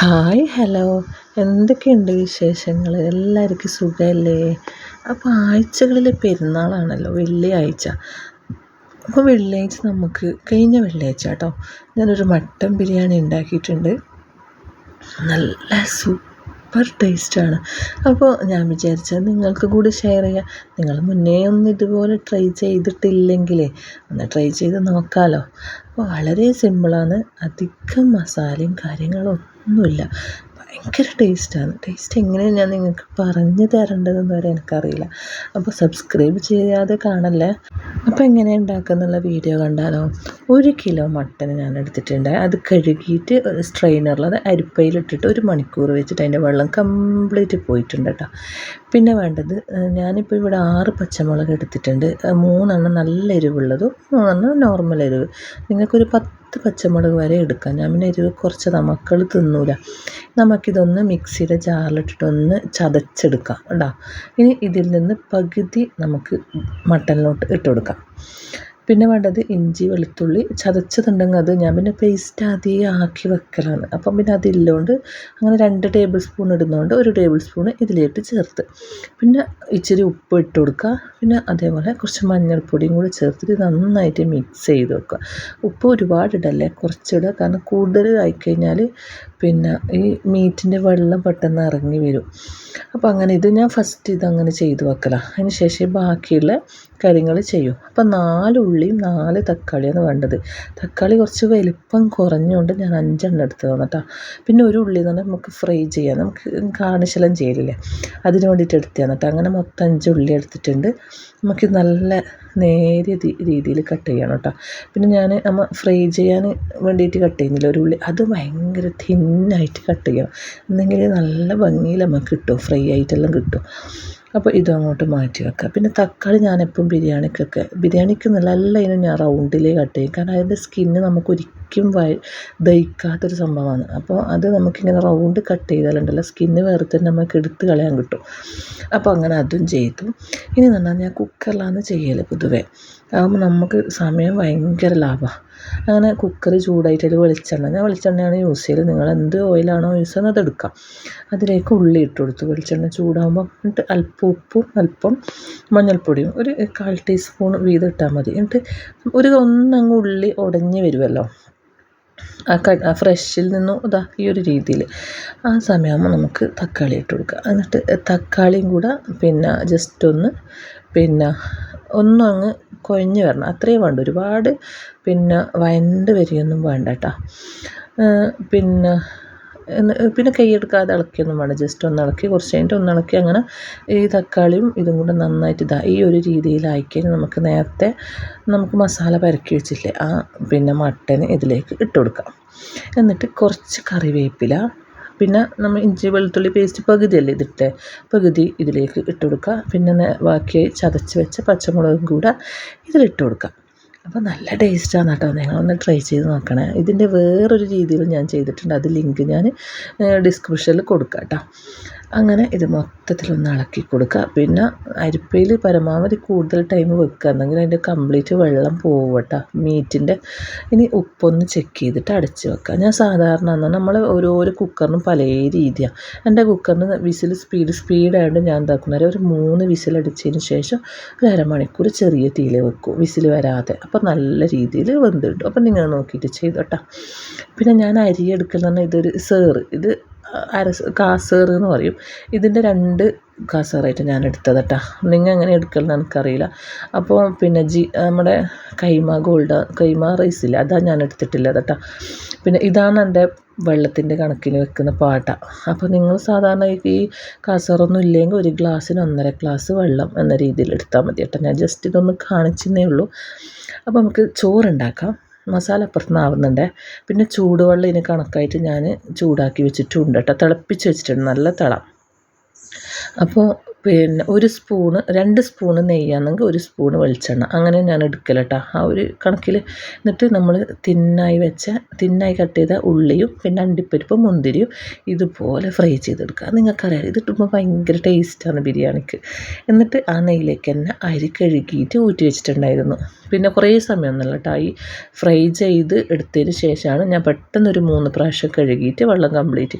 Hi hello. എന്തൊക്കെയുണ്ട് വിശേഷങ്ങൾ എല്ലാവർക്കും സുഖമല്ലേ അപ്പോൾ ആഴ്ചകളിൽ പെരുന്നാളാണല്ലോ വെള്ളിയാഴ്ച. അപ്പോൾ വെള്ളിയാഴ്ച നമുക്ക് കഴിഞ്ഞ വെള്ളിയാഴ്ച കേട്ടോ ഞാനൊരു മട്ടൻ ബിരിയാണി ഉണ്ടാക്കിയിട്ടുണ്ട്. നല്ല സൂപ്പർ ടേസ്റ്റാണ്. അപ്പോൾ ഞാൻ വിചാരിച്ചത് നിങ്ങൾക്ക് കൂടി ഷെയർ ചെയ്യാം. നിങ്ങൾ മുന്നേ ഒന്നും ഇതുപോലെ ട്രൈ ചെയ്തിട്ടില്ലെങ്കിലേ ഒന്ന് ട്രൈ ചെയ്ത് നോക്കാമല്ലോ അപ്പോൾ വളരെ സിമ്പിളാണ് അധികം മസാലയും കാര്യങ്ങളും ഒന്നുമില്ല. ഭയങ്കര ടേസ്റ്റാണ് ടേസ്റ്റ് എങ്ങനെയാണ് ഞാൻ നിങ്ങൾക്ക് പറഞ്ഞു തരേണ്ടതെന്ന് വരെ എനിക്കറിയില്ല. അപ്പോൾ സബ്സ്ക്രൈബ് ചെയ്യാതെ കാണല്ലേ? അപ്പോൾ എങ്ങനെ ഉണ്ടാക്കുന്നുള്ള വീഡിയോ കണ്ടാലോ? ഒരു കിലോ മട്ടൻ ഞാൻ എടുത്തിട്ടുണ്ട്. അത് കഴുകിയിട്ട് സ്ട്രെയിനറിൽ അത് അരിപ്പയിലിട്ടിട്ട് ഒരു മണിക്കൂർ വെച്ചിട്ട് അതിന്റെ വെള്ളം കംപ്ലീറ്റ് പോയിട്ടുണ്ട് കേട്ടോ പിന്നെ വേണ്ടത് ഞാനിപ്പോൾ ഇവിടെ ആറ് പച്ചമുളക് എടുത്തിട്ടുണ്ട്. മൂന്നെണ്ണം നല്ല എരിവുള്ളതും മൂന്നെണ്ണം നോർമൽ എരിവ്. നിങ്ങൾക്കൊരു പത്ത് പച്ചമുളക് വരെ എടുക്കാം. ഞാൻ പിന്നെ എരിവ് കുറച്ച് മക്കൾ തിന്നൂല. നമുക്കിതൊന്ന് മിക്സിയുടെ ജാറിലിട്ടിട്ട് ഒന്ന് ചതച്ചെടുക്കാം കേട്ടോ ഇനി ഇതിൽ നിന്ന് പകുതി നമുക്ക് മട്ടനിലോട്ട് ഇട്ട് കൊടുക്കാം. പിന്നെ വേണ്ടത് ഇഞ്ചി വെളുത്തുള്ളി ചതച്ചതുണ്ടെങ്കിൽ അത് ഞാൻ പിന്നെ പേസ്റ്റ് ആദ്യം ആക്കി വെക്കലാണ്. അപ്പം പിന്നെ അതില്ലോണ്ട് അങ്ങനെ രണ്ട് ടേബിൾ സ്പൂൺ ഇടുന്നതുകൊണ്ട് ഒരു ടേബിൾ സ്പൂൺ ഇതിലേക്ക് ചേർത്ത്. പിന്നെ ഇച്ചിരി ഉപ്പ് ഇട്ട് കൊടുക്കുക. പിന്നെ അതേപോലെ കുറച്ച് മഞ്ഞൾപ്പൊടിയും കൂടി ചേർത്തിട്ട് നന്നായിട്ട് മിക്സ് ചെയ്ത് വെക്കുക. ഉപ്പ് ഒരുപാട് ഇടല്ലേ കുറച്ചിടുക. കാരണം കൂടുതൽ ആയിക്കഴിഞ്ഞാൽ പിന്നെ ഈ മീറ്റിന്റെ വെള്ളം പെട്ടെന്ന് ഇറങ്ങി വരും. അപ്പോൾ അങ്ങനെ ഇത് ഞാൻ ഫസ്റ്റ് ഇതങ്ങനെ ചെയ്ത് വെക്കലാണ് അതിന് ശേഷം ബാക്കിയുള്ള കാര്യങ്ങൾ ചെയ്യും. അപ്പോൾ നാല് ഉള്ളിയും നാല് തക്കാളിയാണ് വേണ്ടത്. തക്കാളി കുറച്ച് വലിപ്പം കുറഞ്ഞുകൊണ്ട് ഞാൻ അഞ്ചെണ്ണം എടുത്ത് കേട്ടോ പിന്നെ ഒരു ഉള്ളി പറഞ്ഞാൽ നമുക്ക് ഫ്രൈ ചെയ്യാം. നമുക്ക് കാണിച്ചെല്ലാം ചെയ്യലില്ലേ? അതിന് വേണ്ടിയിട്ട് എടുത്ത് കേട്ടോ അങ്ങനെ മൊത്തം അഞ്ച് ഉള്ളി എടുത്തിട്ടുണ്ട്. നമുക്ക് നല്ല നേരിയ രീതിയിൽ കട്ട് ചെയ്യണം കേട്ടോ പിന്നെ ഞാൻ നമ്മൾ ഫ്രൈ ചെയ്യാൻ വേണ്ടിയിട്ട് കട്ട് ചെയ്യുന്നില്ല. ഒരു ഉള്ളി അത് ഭയങ്കര തിന്നായിട്ട് കട്ട് ചെയ്യണം. എന്നെങ്കിൽ നല്ല ഭംഗിയിൽ നമുക്ക് കിട്ടും. ഫ്രൈ ആയിട്ടെല്ലാം കിട്ടും. അപ്പോൾ ഇതും അങ്ങോട്ട് മാറ്റി വെക്കുക പിന്നെ തക്കാളി ഞാനെപ്പം ബിരിയാണിക്കൊക്കെ ബിരിയാണിക്ക് നല്ല എല്ലാം ഞാൻ റൗണ്ടിലേ കട്ട് ചെയ്യും. കാരണം അതിന്റെ സ്കിന്ന് നമുക്ക് ഒരിക്കലും ദഹിക്കാത്തൊരു സംഭവമാണ്. അപ്പോൾ അത് നമുക്കിങ്ങനെ റൗണ്ട് കട്ട് ചെയ്താലുണ്ടല്ലോ സ്കിന്ന് വേറെ തന്നെ നമുക്ക് എടുത്ത് കളയാൻ കിട്ടും. അപ്പോൾ അങ്ങനെ അതും ചെയ്തു. ഇനി പറഞ്ഞാൽ ഞാൻ കുക്കറിലാണ് ചെയ്യൽ പൊതുവേ. അതാകുമ്പോൾ നമുക്ക് സമയം ഭയങ്കര ലാഭമാണ് അങ്ങനെ കുക്കർ ചൂടായിട്ട് അതിൽ വെളിച്ചെണ്ണ. ഞാൻ വെളിച്ചെണ്ണയാണ് യൂസ് ചെയ്യൽ നിങ്ങൾ എന്ത് ഓയിലാണോ യൂസ് ചെയ്യുന്നത് അതെടുക്കാം അതിലേക്ക് ഉള്ളി ഇട്ട് കൊടുത്തു. വെളിച്ചെണ്ണ ചൂടാകുമ്പോൾ എന്നിട്ട് അല്പം ഉപ്പും അല്പം മഞ്ഞൾപ്പൊടിയും ഒരു കാൽ ടീസ്പൂൺ വീതം ഇട്ടാൽ മതി. എന്നിട്ട് ഒരു ഒന്നങ്ങ് ഉള്ളി ഉടഞ്ഞ് വരുമല്ലോ ആ ആ ഫ്രഷിൽ നിന്നും ഇതാ ഈ ഒരു രീതിയിൽ ആ സമയമാകുമ്പോൾ നമുക്ക് തക്കാളി ഇട്ട് കൊടുക്കുക എന്നിട്ട് തക്കാളിയും കൂടെ പിന്നെ ജസ്റ്റ് ഒന്ന് പിന്നെ ഒന്നും അങ്ങ് കുഴഞ്ഞ് വരണം. അത്രയും വേണ്ട. ഒരുപാട് പിന്നെ വയണ്ട് വരികയൊന്നും വേണ്ട കേട്ടോ. പിന്നെ പിന്നെ കൈയെടുക്കാതെ ഇളക്കിയൊന്നും വേണം ജസ്റ്റ് ഒന്ന് ഇളക്കി കുറച്ച് കഴിഞ്ഞിട്ട് ഒന്ന് ഇളക്കി അങ്ങനെ ഈ തക്കാളിയും ഇതും കൂടെ നന്നായിട്ട് ഇതാ ഈ ഒരു രീതിയിലായിക്കഴിഞ്ഞാൽ നമുക്ക് നേരത്തെ നമുക്ക് മസാല പരക്കി വെച്ചില്ലേ ആ പിന്നെ മട്ടൻ ഇതിലേക്ക് ഇട്ട് കൊടുക്കാം. എന്നിട്ട് കുറച്ച് കറിവേപ്പില പിന്നെ നമ്മൾ ഇഞ്ചി വെളുത്തുള്ളി പേസ്റ്റ് പകുതിയല്ലേ ഇതിട്ട് പകുതി ഇതിലേക്ക് ഇട്ട് കൊടുക്കുക. പിന്നെ ബാക്കി ചതച്ച് വെച്ച പച്ചമുളകും കൂടെ ഇതിലിട്ട് കൊടുക്കുക. അപ്പോൾ നല്ല ടേസ്റ്റാണ് കേട്ടോ. നിങ്ങളൊന്ന് ട്രൈ ചെയ്ത് നോക്കണേ. ഇതിന്റെ വേറൊരു രീതിയിൽ ഞാൻ ചെയ്തിട്ടുണ്ട്. അത് ലിങ്ക് ഞാൻ ഡിസ്ക്രിപ്ഷനിൽ കൊടുക്കാം കേട്ടോ. അങ്ങനെ ഇത് മൊത്തത്തിലൊന്ന് ഇളക്കി കൊടുക്കുക. പിന്നെ അരിപ്പയിൽ പരമാവധി കൂടുതൽ ടൈം വെക്കുക. എന്നെങ്കിൽ അതിന്റെ കംപ്ലീറ്റ് വെള്ളം പോവട്ടെ. മീറ്റിന്റെ ഇനി ഉപ്പൊന്ന് ചെക്ക് ചെയ്തിട്ട് അടച്ച് വെക്കുക. ഞാൻ സാധാരണ എന്നാൽ നമ്മൾ ഓരോരോ കുക്കറിനും പല രീതിയാണ് എന്റെ കുക്കറിന് വിസിൽ സ്പീഡ് സ്പീഡായതുകൊണ്ട് ഞാൻ എന്താക്കുന്നത് ഒരു മൂന്ന് വിസിൽ അടിച്ചതിന് ശേഷം ഒരു അരമണിക്കൂർ ചെറിയ തീയിൽ വെക്കും. വിസിൽ വരാതെ. അപ്പോൾ നല്ല രീതിയിൽ വെന്ത് കിട്ടും. അപ്പോൾ നിങ്ങൾ നോക്കിയിട്ട് ചെയ്തോട്ടാ. പിന്നെ ഞാൻ അരി എടുക്കുന്ന ഇതൊരു സേറ് ഇത് അര കാസേറ് എന്ന് പറയും. ഇതിന്റെ രണ്ട് കാസേറായിട്ട് ഞാൻ എടുത്തത് കേട്ടോ നിങ്ങൾ എങ്ങനെ എടുക്കലെന്ന് എനിക്കറിയില്ല. അപ്പോൾ പിന്നെ ജി നമ്മുടെ കൈമ ഗോൾഡ് കൈമ ഇല്ല അതാണ് ഞാൻ എടുത്തിട്ടില്ല കേട്ടോ പിന്നെ ഇതാണ് എന്റെ വെള്ളത്തിന്റെ കണക്കിന് വെക്കുന്ന പാട്ട. അപ്പോൾ നിങ്ങൾ സാധാരണ ഈ കാസറൊന്നും ഇല്ലെങ്കിൽ ഒരു ഗ്ലാസ്സിന് ഒന്നര ഗ്ലാസ് വെള്ളം എന്ന രീതിയിൽ എടുത്താൽ മതി കേട്ടോ ഞാൻ ജസ്റ്റ് ഇതൊന്ന് കാണിച്ചെന്നേ ഉള്ളൂ. അപ്പോൾ നമുക്ക് ചോറുണ്ടാക്കാം. മസാല അപ്പുറത്തുനിന്ന് ആവുന്നുണ്ട് പിന്നെ ചൂടുവെള്ളം ഇതിന് കണക്കായിട്ട് ഞാൻ ചൂടാക്കി വെച്ചിട്ടുണ്ട് കേട്ടോ തിളപ്പിച്ച് വെച്ചിട്ടുണ്ട്. നല്ല തിള. അപ്പോൾ പിന്നെ ഒരു സ്പൂണ് രണ്ട് സ്പൂണ് നെയ്യാണെങ്കിൽ ഒരു സ്പൂണ് വെളിച്ചെണ്ണ. അങ്ങനെ ഞാൻ എടുക്കല കേട്ടോ ആ ഒരു കണക്കിൽ എന്നിട്ട് നമ്മൾ തിന്നായി വെച്ച തിന്നായി കട്ട് ചെയ്ത ഉള്ളിയും പിന്നെ അണ്ടിപ്പരിപ്പും മുന്തിരിയും ഇതുപോലെ ഫ്രൈ ചെയ്തെടുക്കുക. നിങ്ങൾക്കറിയാം ഇത് ഇട്ടുമ്പോൾ ഭയങ്കര ടേസ്റ്റാണ് ബിരിയാണിക്ക്. എന്നിട്ട് ആ നെയ്യിലേക്ക് തന്നെ അരി കഴുകിയിട്ട് ഊറ്റി വെച്ചിട്ടുണ്ടായിരുന്നു. പിന്നെ കുറേ സമയമൊന്നുമല്ല കേട്ടോ ഈ ഫ്രൈ ചെയ്ത് എടുത്തതിന് ശേഷമാണ് ഞാൻ പെട്ടെന്നൊരു മൂന്ന് പ്രാവശ്യം കഴുകിയിട്ട് വെള്ളം കംപ്ലീറ്റ്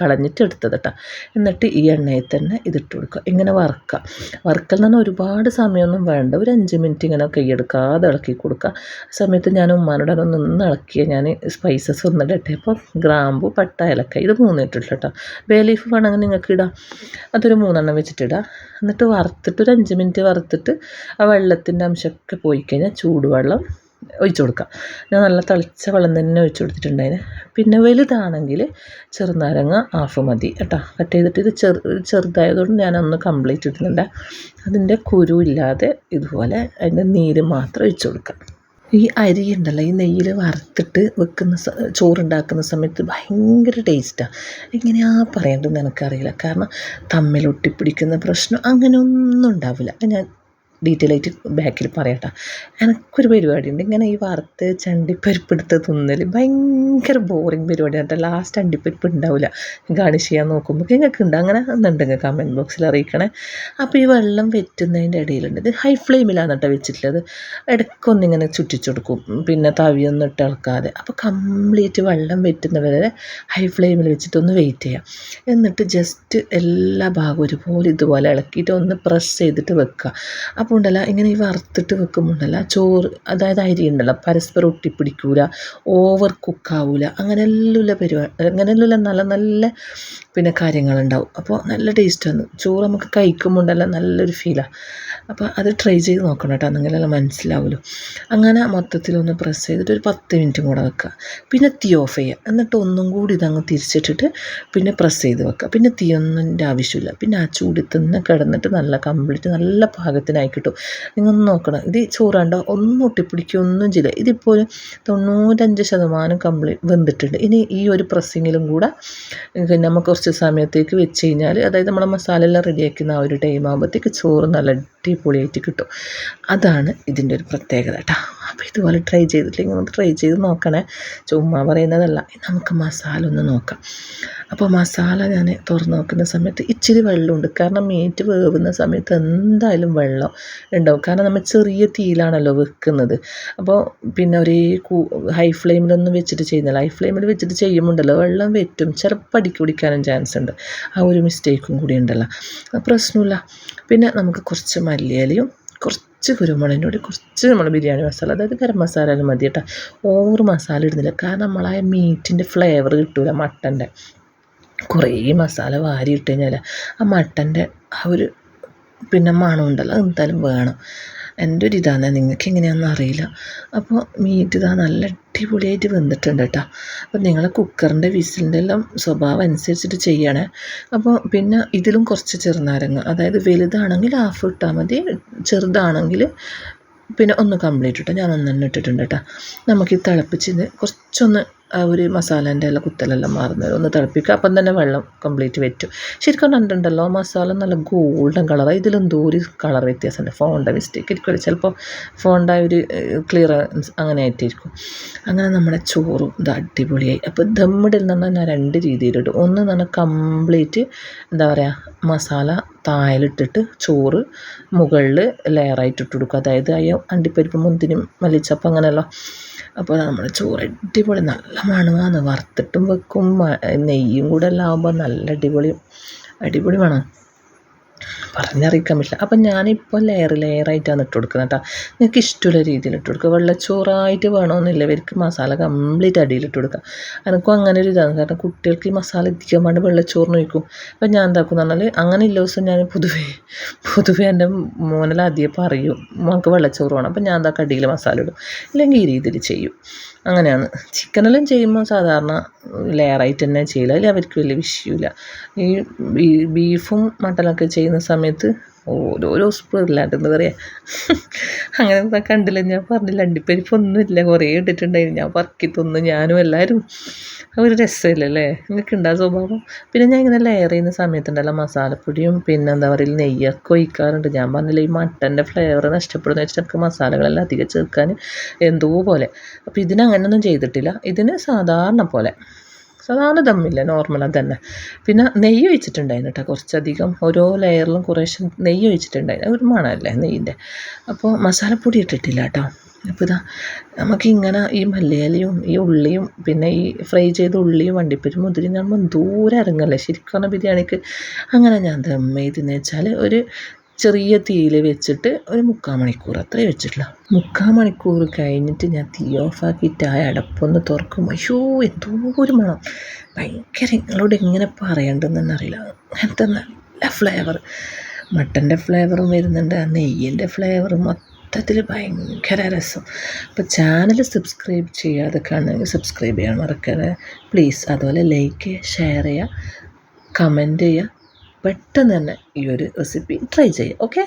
കളഞ്ഞിട്ട് എടുത്തത് കേട്ടോ. എന്നിട്ട് ഈ എണ്ണയിൽ തന്നെ ഇതിട്ട് കൊടുക്കുക. ഇങ്ങനെ വറുക്കുക. വറുക്കൽ നിന്ന് പറഞ്ഞാൽ ഒരുപാട് സമയമൊന്നും വേണ്ട. ഒരു അഞ്ച് മിനിറ്റ് ഇങ്ങനെ കൈയെടുക്കാതെ ഇളക്കി കൊടുക്കുക. സമയത്ത് ഞാൻ ഉമ്മാനോട് ഒന്ന് ഒന്ന് ഇളക്കിയ. ഞാൻ സ്പൈസസ് ഒന്ന് ഇടട്ടെ അപ്പോൾ ഗ്രാമ്പു പട്ട ഇലക്ക ഇത് മൂന്ന് കേട്ടോ. ബേ ലീഫ് വേണമെങ്കിൽ നിങ്ങൾക്ക് ഇടാം. അതൊരു മൂന്നെണ്ണം വെച്ചിട്ടിടാം എന്നിട്ട് വറുത്തിട്ട് ഒരു അഞ്ച് മിനിറ്റ് വറുത്തിട്ട് ആ വെള്ളത്തിന്റെ അംശമൊക്കെ പോയി കഴിഞ്ഞാൽ ചൂടുവെള്ളം ഒഴിച്ചു കൊടുക്കുക. ഞാൻ നല്ല തിളച്ച വെള്ളം തന്നെ ഒഴിച്ചു കൊടുത്തിട്ടുണ്ടായിന് പിന്നെ വലുതാണെങ്കിൽ ചെറുനാരങ്ങ ഹാഫ് മതി കേട്ടോ. കട്ട് ചെയ്തിട്ട് ഇത് ചെറു ചെറുതായതുകൊണ്ട് ഞാനൊന്ന് കംപ്ലീറ്റ് ഇടുന്നുണ്ട്. അതിന്റെ കുരു ഇല്ലാതെ ഇതുപോലെ അതിന്റെ നീര് മാത്രം ഒഴിച്ചു കൊടുക്കുക. ഈ അരി ഉണ്ടല്ലോ ഈ നെയ്യിൽ വറുത്തിട്ട് വെക്കുന്ന ചോറുണ്ടാക്കുന്ന സമയത്ത് ഭയങ്കര ടേസ്റ്റാണ് എങ്ങനെയാ പറയേണ്ടതെന്ന് എനിക്കറിയില്ല. കാരണം തമ്മിൽ ഒട്ടിപ്പിടിക്കുന്ന പ്രശ്നം അങ്ങനെ ഒന്നും ഉണ്ടാവില്ല. ഞാൻ ഡീറ്റെയിൽ ആയിട്ട് ബാക്കിൽ പറയട്ടെ. എനിക്കൊരു പരിപാടിയുണ്ട്. ഇങ്ങനെ ഈ വറുത്ത് ചണ്ടിപ്പരിപ്പ് എടുത്ത് തിന്നൽ ഭയങ്കര ബോറിങ് പരിപാടിയാണ് കേട്ടോ ലാസ്റ്റ് അണ്ടിപ്പരിപ്പ് ഉണ്ടാവില്ല ഗാർണിഷ് ചെയ്യാൻ നോക്കുമ്പോൾ നിങ്ങൾക്ക് ഉണ്ട് അങ്ങനെ എന്നുണ്ടെങ്കിൽ കമന്റ് ബോക്സിൽ അറിയിക്കണേ. അപ്പോൾ ഈ വെള്ളം വെറ്റുന്നതിന്റെ ഇടയിലുണ്ട്. ഇത് ഹൈ ഫ്ലെയിമിലാണ് കേട്ടോ വെച്ചിട്ടുള്ളത്. ഇടയ്ക്കൊന്നിങ്ങനെ ചുറ്റിച്ചെടുക്കും. പിന്നെ തവിയൊന്നും ഇട്ട് ഇളക്കാതെ. അപ്പോൾ കംപ്ലീറ്റ് വെള്ളം വെറ്റുന്നവരെ ഹൈ ഫ്ലെയിമിൽ വെച്ചിട്ടൊന്ന് വെയിറ്റ് ചെയ്യാം. എന്നിട്ട് ജസ്റ്റ് എല്ലാ ഭാഗവും ഒരുപോലെ ഇതുപോലെ ഇളക്കിയിട്ട് ഒന്ന് പ്രസ് ചെയ്തിട്ട് വെക്കുക. അപ്പോൾ ഇങ്ങനെ ഈ വറുത്തിട്ട് വെക്കുമ്പോൾ ഉണ്ടല്ലോ ചോറ് അതായത് അരി ഉണ്ടല്ലോ പരസ്പരം ഒട്ടിപ്പിടിക്കൂല ഓവർ കുക്കാവൂല അങ്ങനെയെല്ലാം പരിപാടി അങ്ങനെ എല്ലാം നല്ല നല്ല പിന്നെ കാര്യങ്ങളുണ്ടാവും. അപ്പോൾ നല്ല ടേസ്റ്റാണ് ചോറ് നമുക്ക് കഴിക്കുമ്പോൾ ഉണ്ടല്ലോ നല്ലൊരു ഫീലാണ് അപ്പോൾ അത് ട്രൈ ചെയ്ത് നോക്കണം കേട്ടോ എന്നെങ്കിലെല്ലാം മനസ്സിലാവുമല്ലോ. അങ്ങനെ മൊത്തത്തിലൊന്ന് പ്രസ് ചെയ്തിട്ട് ഒരു പത്ത് മിനിറ്റും കൂടെ വെക്കുക. പിന്നെ തീ ഓഫ് ചെയ്യുക. എന്നിട്ട് ഒന്നും കൂടി ഇതങ്ങ് തിരിച്ചിട്ടിട്ട് പിന്നെ പ്രസ് ചെയ്ത് വെക്കുക. പിന്നെ തീയൊന്നും ആവശ്യമില്ല. പിന്നെ ആ ചൂടിൽ തന്നെ കിടന്നിട്ട് നല്ല കംപ്ലീറ്റ് നല്ല പാകത്തിനായി കിട്ടും. നിങ്ങൾ നോക്കണം. ഇത് ചോറാണ്ട? ഒന്നും ഒട്ടിപ്പിടിക്കുകയൊന്നും ചെയ്യില്ല. ഇതിപ്പോൾ തൊണ്ണൂറ്റഞ്ച് ശതമാനം കംപ്ലീറ്റ് വെന്തിട്ടുണ്ട്. ഇനി ഈ ഒരു പ്രസ്സിങ്ങിലും കൂടെ നമുക്ക് കുറച്ച് സമയത്തേക്ക് വെച്ച് കഴിഞ്ഞാൽ അതായത് നമ്മളെ മസാല എല്ലാം റെഡിയാക്കുന്ന ആ ഒരു ടൈം ആകുമ്പോഴത്തേക്ക് ചോറ് നല്ല അടിപൊളിയായിട്ട് കിട്ടും. അതാണ് ഇതിന്റെ ഒരു പ്രത്യേകത കേട്ടോ അപ്പോൾ ഇതുപോലെ ട്രൈ ചെയ്തിട്ടില്ലെങ്കിൽ ഒന്ന് ട്രൈ ചെയ്ത് നോക്കണേ. ചുമ്മാ പറയുന്നതല്ല. നമുക്ക് മസാല ഒന്ന് നോക്കാം. അപ്പോൾ മസാല ഞാൻ തുറന്ന് നോക്കുന്ന സമയത്ത് ഇച്ചിരി വെള്ളമുണ്ട്. കാരണം മീറ്റ് വേവുന്ന സമയത്ത് എന്തായാലും വെള്ളം ഉണ്ടാവും. കാരണം നമ്മൾ ചെറിയ തീയിലാണല്ലോ വെക്കുന്നത്. അപ്പോൾ പിന്നെ ഒരേ ഹൈ ഫ്ലെയിമിലൊന്നും വെച്ചിട്ട് ചെയ്യുന്നില്ല. ഹൈ ഫ്ലെയിമിൽ വെച്ചിട്ട് ചെയ്യുമ്പോണ്ടല്ലോ വെള്ളം വെറ്റും ചിലപ്പോൾ അടിക്ക് പിടിക്കാനും ചാൻസ് ഉണ്ട്. ആ ഒരു മിസ്റ്റേക്കും കൂടി ഉണ്ടല്ലോ. പ്രശ്നമില്ല. പിന്നെ നമുക്ക് കുറച്ച് മല്ലിയിലയും കുറച്ച് കുരുമുളകിന്റെ കൂടി കുറച്ച് നമ്മൾ ബിരിയാണി മസാല അതായത് ഗരം മസാല മതി കേട്ടോ. ഓവർ മസാല ഇടുന്നില്ല. കാരണം നമ്മളാ മീറ്റിന്റെ ഫ്ലേവർ കിട്ടൂല മട്ടന്റെ കുറേ മസാല വാരി ഇട്ട് കഴിഞ്ഞാൽ ആ മട്ടന്റെ ആ ഒരു പിന്നെ മണമുണ്ടല്ലോ എന്തായാലും വേണം. എന്റെ ഒരു ഇതാണ് നിങ്ങൾക്ക് എങ്ങനെയാണെന്ന് അറിയില്ല. അപ്പോൾ മീറ്റ് ഇതാ നല്ല അടിപൊളിയായിട്ട് വെന്തിട്ടുണ്ട് കേട്ടോ. അപ്പോൾ നിങ്ങൾ കുക്കറിന്റെ വിസിലിന്റെ എല്ലാം സ്വഭാവം അനുസരിച്ചിട്ട് ചെയ്യണേ. അപ്പോൾ പിന്നെ ഇതിലും കുറച്ച് ചെറുനാരങ്ങ. അതായത് വലുതാണെങ്കിൽ ഹാഫ് ഇട്ടാൽ മതി ചെറുതാണെങ്കിൽ പിന്നെ ഒന്ന് കംപ്ലീറ്റ് ഇട്ടോ. ഞാൻ ഒന്ന് ഇട്ടിട്ടുണ്ട് കേട്ടോ. നമുക്ക് ഈ തിളപ്പിച്ച് കുറച്ചൊന്ന് ആ ഒരു മസാലേന്റെ എല്ലാം കുത്തലെല്ലാം മാറുന്നത് ഒന്ന് തിളപ്പിക്കുക. അപ്പം തന്നെ വെള്ളം കംപ്ലീറ്റ് വറ്റും. ശരിക്കും കണ്ടിട്ടുണ്ടല്ലോ മസാല നല്ല ഗോൾഡൻ കളറാണ് ഇതിലെന്തോ ഒരു കളർ വ്യത്യാസമുണ്ട്. ഫോണിന്റെ മിസ്റ്റേക്ക് ആയിരിക്കും ചിലപ്പോൾ ഫോണിന്റെ ഒരു ക്ലിയറൻസ് അങ്ങനെ ആയിട്ടിരിക്കും. അങ്ങനെ നമ്മുടെ ചോറും ഇത് അടിപൊളിയായി. അപ്പോൾ ദമ്മിടിൽ നിന്ന് ഞാൻ രണ്ട് രീതിയിലിടും. ഒന്ന് പറഞ്ഞാൽ കംപ്ലീറ്റ് എന്താ പറയുക മസാല തായലിട്ടിട്ട് ചോറ് മുകളിൽ ലെയറായിട്ട് ഇട്ട് കൊടുക്കും അതായത് അയ്യോ അണ്ടിപ്പരിപ്പ് മുന്തിനും മല്ലിച്ചപ്പം അങ്ങനെയല്ലോ. അപ്പോൾ നമ്മുടെ ചോറ് അടിപൊളി നല്ല മണമാണ് വറുത്തിട്ടും വെക്കും. നെയ്യും കൂടെ എല്ലാം ആകുമ്പോൾ നല്ല അടിപൊളി അടിപൊളി മണം പറഞ്ഞറിയിക്കാൻ പറ്റില്ല. അപ്പം ഞാനിപ്പോൾ ലെയർ ലെയറായിട്ടാണ് ഇട്ട് കൊടുക്കുന്നത് കേട്ടോ നിങ്ങൾക്ക് ഇഷ്ടമുള്ള രീതിയിൽ ഇട്ട് കൊടുക്കുക. വെള്ളച്ചോറായിട്ട് വേണമെന്നില്ല ഇവർക്ക് മസാല കംപ്ലീറ്റ് അടിയിൽ അടിയിലിട്ട് കൊടുക്കുക. എനിക്കും അങ്ങനെ ഒരു ഇതാണ്. കാരണം കുട്ടികൾക്ക് ഈ മസാല എത്തിക്കാൻ വേണ്ടി. വെള്ളച്ചോറിന് വയ്ക്കും അപ്പം ഞാൻ എന്താക്കും എന്ന് പറഞ്ഞാൽ അങ്ങനെ ഇല്ല ദിവസം ഞാൻ പൊതുവേ പൊതുവേ എന്റെ മോനെ ആദ്യം പറയും നമുക്ക് വെള്ളച്ചോറ് വേണം. അപ്പം ഞാൻ എന്താക്കും? അടിയിൽ മസാല ഇടും. ഇല്ലെങ്കിൽ ഈ രീതിയിൽ ചെയ്യും. അങ്ങനെയാണ്. ചിക്കനെല്ലാം ചെയ്യുമ്പോൾ സാധാരണ ലെയറായിട്ട് തന്നെ ചെയ്യില്ല. അതിൽ അവർക്ക് വലിയ വിഷയമില്ല. ഈ ബീഫും മട്ടനൊക്കെ ചെയ്യുന്ന സമയത്ത് ഓരോരോ സ്പ്രില്ലാണ്ട് എന്താ പറയുക അങ്ങനെ കണ്ടില്ല? ഞാൻ പറഞ്ഞില്ല അണ്ടിപ്പരിപ്പൊന്നുമില്ല. കുറേ ഇട്ടിട്ടുണ്ടായിരുന്നു. ഞാൻ പറക്കി ഞാനും എല്ലാവരും ഒരു രസമില്ലല്ലേ നിങ്ങൾക്ക് ഉണ്ടാ സ്വഭാവം? പിന്നെ ഞാൻ ഇങ്ങനെ ലെയർ ചെയ്യുന്ന സമയത്തുണ്ടല്ലോ മസാലപ്പൊടിയും പിന്നെ എന്താ പറയുക നെയ്യൊക്കെ ഒഴിക്കാറുണ്ട്. ഞാൻ പറഞ്ഞില്ല ഈ മട്ടന്റെ ഫ്ലേവർ നഷ്ടപ്പെടുന്ന വെച്ചിട്ട് നമുക്ക് മസാലകളെല്ലാം അധികം ചേർക്കാൻ എന്തോ പോലെ. അപ്പോൾ ഇതിനങ്ങനൊന്നും ചെയ്തിട്ടില്ല. ഇതിന് സാധാരണ പോലെ. സാധാരണ ദമ്മില്ല നോർമൽ അതന്നെ പിന്നെ നെയ്യ് ഒഴിച്ചിട്ടുണ്ടായിരുന്നു കേട്ടോ കുറച്ചധികം. ഓരോ ലെയറിലും കുറേശ്ശെ നെയ്യ് ഒഴിച്ചിട്ടുണ്ടായിരുന്നു. ഒരു മണമല്ലേ നെയ്യിന്റെ. അപ്പോൾ മസാലപ്പൊടി ഇട്ടിട്ടില്ല കേട്ടോ അപ്പോൾ ഇതാ നമുക്കിങ്ങനെ ഈ മല്ലിയിലയും ഈ ഉള്ളിയും പിന്നെ ഈ ഫ്രൈ ചെയ്ത ഉള്ളിയും വണ്ടിപ്പരും മുതിരി നമ്മൾ ദൂരെ ഇറങ്ങല്ലേ ശരിക്കും പറഞ്ഞാൽ ബിരിയാണിക്ക് അങ്ങനെ ഞാൻ ദമ്മ ചെയ്തെന്ന് വെച്ചാൽ ഒരു ചെറിയ തീയിൽ വെച്ചിട്ട് ഒരു മുക്കാൽ മണിക്കൂർ അത്രേ വെച്ചിട്ടില്ല മുക്കാൽ മണിക്കൂർ കഴിഞ്ഞിട്ട് ഞാൻ തീ ഓഫാക്കിയിട്ട് ആ അടപ്പൊന്ന് തുറക്കും. അയ്യോ എന്തോ ഒരു മണം. ഭയങ്കര നിങ്ങളോട് എങ്ങനെ പറയേണ്ടതെന്ന് തന്നെ അറിയില്ല. അങ്ങനത്തെ നല്ല ഫ്ലേവർ മട്ടന്റെ ഫ്ലേവറും വരുന്നുണ്ട്. ആ നെയ്യിന്റെ ഫ്ലേവറും മൊത്തത്തിൽ ഭയങ്കര രസം. അപ്പോൾ ചാനൽ സബ്സ്ക്രൈബ് ചെയ്യാതെ കാണുന്നെങ്കിൽ സബ്സ്ക്രൈബ് ചെയ്യാൻ മറക്കരുത്. പ്ലീസ് അതുപോലെ ലൈക്ക് ഷെയർ ചെയ്യുക. കമന്റ് ചെയ്യുക. പെട്ടെന്ന് തന്നെ ഈ ഒരു റെസിപ്പി ട്രൈ ചെയ്യുക ഓക്കെ